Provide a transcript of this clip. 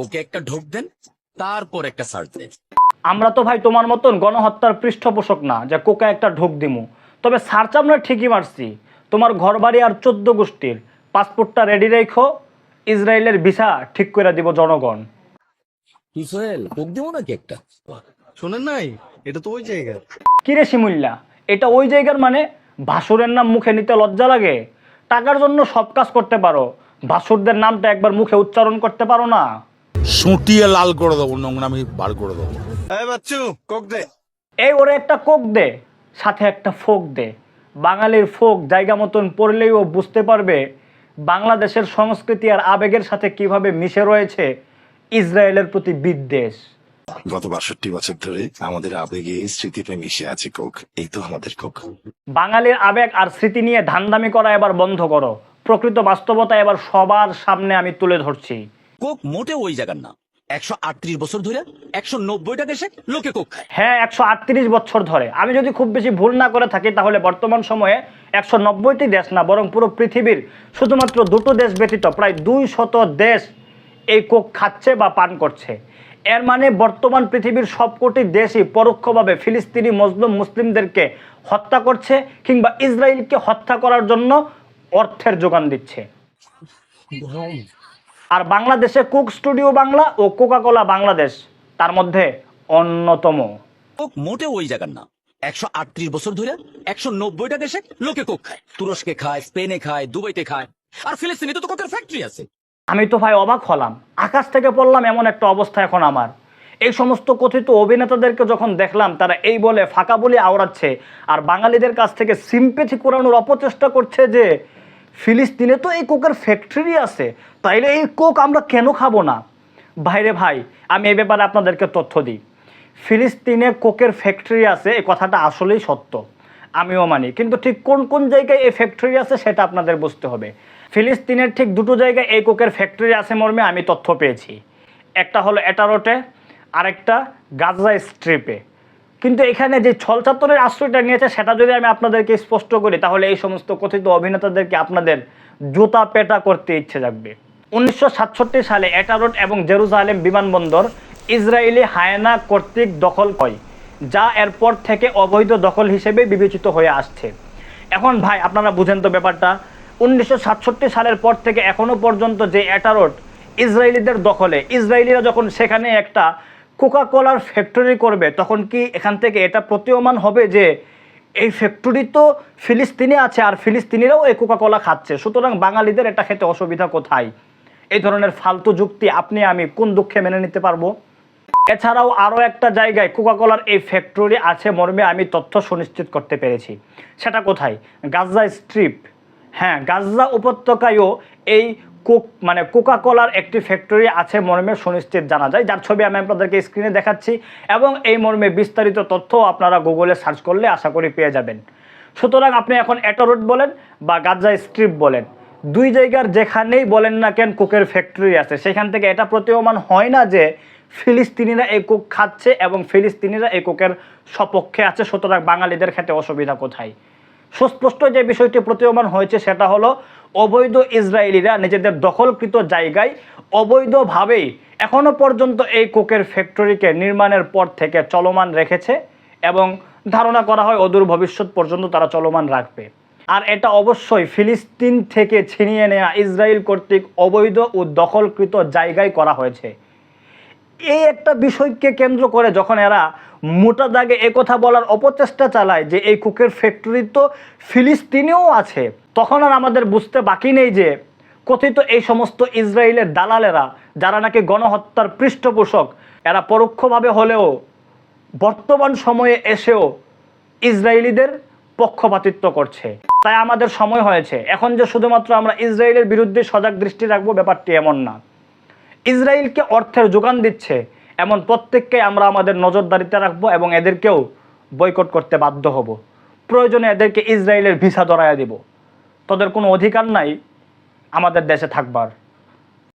ওকে একটা ঢোক দেন তারপর একটা সার্চ দেন। আমরা তো ভাই তোমার মতন গণহত্যার পৃষ্ঠপোষক না যে কোকা একটা ঢোক দিমু। তবে সার্চ আমরা ঠিকই মারছি। তোমার ঘরবাড়ি আর চোদ্দ গোষ্ঠীর। পাসপোর্টটা রেডি রেখো। ইসরায়েলের ভিসা ঠিক করে দিব জনগণ। কি সোহেল দেবো নাকি একটা? শোনেন নাই এটা তো ওই জায়গা। কিরে শিমুল্লা এটা ওই জায়গার মানে? ভাসুরের নাম মুখে নিতে লজ্জা লাগে? টাকার জন্য সব কাজ করতে পারো। ভাসুরদের নামটা একবার মুখে উচ্চারণ করতে পারো না? সুটিয়ে লাল করে দেবো নোংরামি বার করে দেবো। বাচ্চু কোক দে। এই ওরে একটা কোক দে সাথে একটা ফোক দে। বাঙালির ফোক জায়গা মতন পড়লেই ও বুঝতে পারবে বাংলাদেশের সংস্কৃতি আর আবেগের সাথে কীভাবে মিশে রয়েছে ইসরায়েলের প্রতি বিদ্বেষ। গত বাষট্টি বছর ধরে আমাদের আবেগে স্মৃতিতে মিশে আছে কোক এই তো আমাদের কোক। বাঙালির আবেগ আর স্মৃতি নিয়ে ধান্দামি করা এবার বন্ধ করো। প্রকৃত বাস্তবতা এবার সবার সামনে আমি তুলে ধরছি। কোক মোটে ওই জায়গার না। একশো আটত্রিশ বছর ধরে একশো নব্বই টাকা এসে লোকে কোক খায়। হ্যাঁ একশো আটত্রিশ বছর ধরে। আমি যদি খুব বেশি ভুল না করে থাকি তাহলে বর্তমান সময়ে একশো নব্বইটি দেশ না বরং পুরো পৃথিবীর শুধুমাত্র দুটো দেশ ব্যতীত প্রায় দুই শত দেশ এই কোক খাচ্ছে বা পান করছে। এর মানে বর্তমান পৃথিবীর সবকটি দেশই পরোক্ষভাবে ফিলিস্তিনি মজলুম মুসলিমদেরকে হত্যা করছে কিংবা ইসরায়েলকে হত্যা করার জন্য অর্থের যোগান দিচ্ছে। আর বাংলাদেশে কুক স্টুডিও বাংলা ও কোকাকোলা বাংলাদেশ তার মধ্যে অন্যতম। কোক মোটে ওই জায়গার না। একশো আটত্রিশ বছর ধরে একশো নব্বইটা দেশে লোকে কোক খায়। তুরস্কে খায় স্পেনে খায় দুবাইতে খায়। আর ফিলিস্তিনে তো কোকের ফ্যাক্টরি আছে। আমি তো ভাই অবাক হলাম। আকাশ থেকে পড়লাম এমন একটা অবস্থা এখন আমার। এই সমস্ত কথিত অভিনেতাদেরকে যখন দেখলাম তারা এই বলে ফাঁকা বলে আওড়াচ্ছে। আর বাঙালিদের কাছ থেকে সিম্পেথি করানোর অপচেষ্টা করছে যে ফিলিস্তিনে তো এই কোকের ফ্যাক্টরি আছে। তাইলে এই কোক আমরা কেন খাব না? ভাইরে ভাই, আমি এই ব্যাপারে আপনাদেরকে তথ্য দিই। ফিলিস্তিনে কোকের ফ্যাক্টরি আছে, এই কথাটা আসলেই সত্য। আমিও মানি। কিন্তু ঠিক কোন কোন জায়গায় এই ফ্যাক্টরি আছে সেটা আপনাদের বুঝতে হবে। ফিলিস্তিনের ঠিক দুটো জায়গায় এই কোকের ফ্যাক্টরি আছে মর্মে আমি তথ্য পেয়েছি। একটা হলো এটারোটে আরেকটা গাজা স্ট্রিপে। কিন্তু এখানে যে ছলচাত্তরের আশ্রয়টা নিয়েছে, সেটা যদি আমি আপনাদেরকে স্পষ্ট করি, তাহলে এই সমস্ত কথিত অভিনেতাদেরকে আপনাদের জুতা পেটা করতে ইচ্ছে জাগবে। উনিশশো সাতষট্টি সালে এটারোট এবং জেরুজালেম বিমানবন্দর ইসরায়েলি হায়না কর্তৃক দখল হয়, যা এরপর থেকে অবৈধ দখল হিসেবে বিবেচিত হয়ে আসছে। এখন ভাই, আপনারা বুঝেন তো ব্যাপারটা। উনিশশো সাতষট্টি সালের পর থেকে এখনও পর্যন্ত যে এটারোট ইসরায়েলিদের দখলে, ইসরায়েলিরা যখন সেখানে একটা কোকা কোলার ফ্যাক্টরি করবে, তখন কি এখান থেকে এটা প্রতীয়মান হবে যে এই ফ্যাক্টরি তো ফিলিস্তিনে আছে আর ফিলিস্তিনিরাও এই কোকা কোলা খাচ্ছে। সুতরাং বাঙালিদের এটা খেতে অসুবিধা কোথায়? এই ধরনের ফালতু যুক্তি আপনি, আমি কোন দুঃখে মেনে নিতে পারব? এছাড়াও আরও একটা জায়গায় কোকাকোলার এই ফ্যাক্টরি আছে মর্মে আমি তথ্য সুনিশ্চিত করতে পেরেছি। সেটা কোথায়? Gaza strip. হ্যাঁ গাজা উপত্যকায়ও এই কোক মানে কোকা কোকাকোলার একটি ফ্যাক্টরি আছে মর্মে সুনিশ্চিত জানা যায়। যার ছবি আমি আপনাদেরকে স্ক্রিনে দেখাচ্ছি এবং এই মর্মে বিস্তারিত তথ্য আপনারা গুগলে সার্চ করলে আশা করি পেয়ে যাবেন। সুতরাং আপনি এখন এটোরোড বলেন বা গাজা স্ট্রিপ বলেন। দুই জায়গার যেখানেই বলেন না কেন কোকের ফ্যাক্টরি আছে, সেখান থেকে এটা প্রতীয়মান হয় না যে ফিলিস্তিনিরা এই কোক খাচ্ছে এবং ফিলিস্তিনিরা এই কোকের সপক্ষে আছে, সুতরাং বাঙালিদের খেতে অসুবিধা কোথায়? সুস্পষ্ট যে বিষয়টি প্রতীয়মান হয়েছে সেটা হলো, অবৈধ ইসরায়েলিরা নিজেদের দখলকৃত জায়গায় অবৈধভাবেই এখনও পর্যন্ত এই কোকের ফ্যাক্টরিকে নির্মাণের পর থেকে চলমান রেখেছে এবং ধারণা করা হয় অদূর ভবিষ্যৎ পর্যন্ত তারা চলমান রাখবে। আর এটা অবশ্যই ফিলিস্তিন থেকে ছিনিয়ে নেওয়া ইসরায়েল কর্তৃক অবৈধ ও দখলকৃত জায়গায় করা হয়েছে। এই একটা বিষয়কে কেন্দ্র করে যখন এরা মোটা দাগে কথা বলার অপচেষ্টা চালায় যে এই কুকের ফ্যাক্টরি তো ফিলিস্তিনেও আছে। তখন আর আমাদের বুঝতে বাকি নেই যে কথিত এই সমস্ত ইসরায়েলের দালালেরা, যারা নাকি গণহত্যার পৃষ্ঠপোষক, এরা পরোক্ষভাবে হলেও বর্তমান সময়ে এসেও ইসরায়েলিদের পক্ষপাতিত্ব করছে। তাই আমাদের সময় হয়েছে। এখন যে শুধুমাত্র আমরা ইসরায়েলের বিরুদ্ধে সজাগ দৃষ্টি রাখব, ব্যাপারটি এমন না। ইসরায়েলকে অর্থের যোগান দিচ্ছে এমন প্রত্যেককে আমরা আমাদের নজরদারিতে রাখব এবং এদেরকেও বয়কট করতে বাধ্য হব। প্রয়োজনে এদেরকে ইসরায়েলের ভিসা ধরাইয়া দিব। তাদের কোনো অধিকার নাই আমাদের দেশে থাকবার।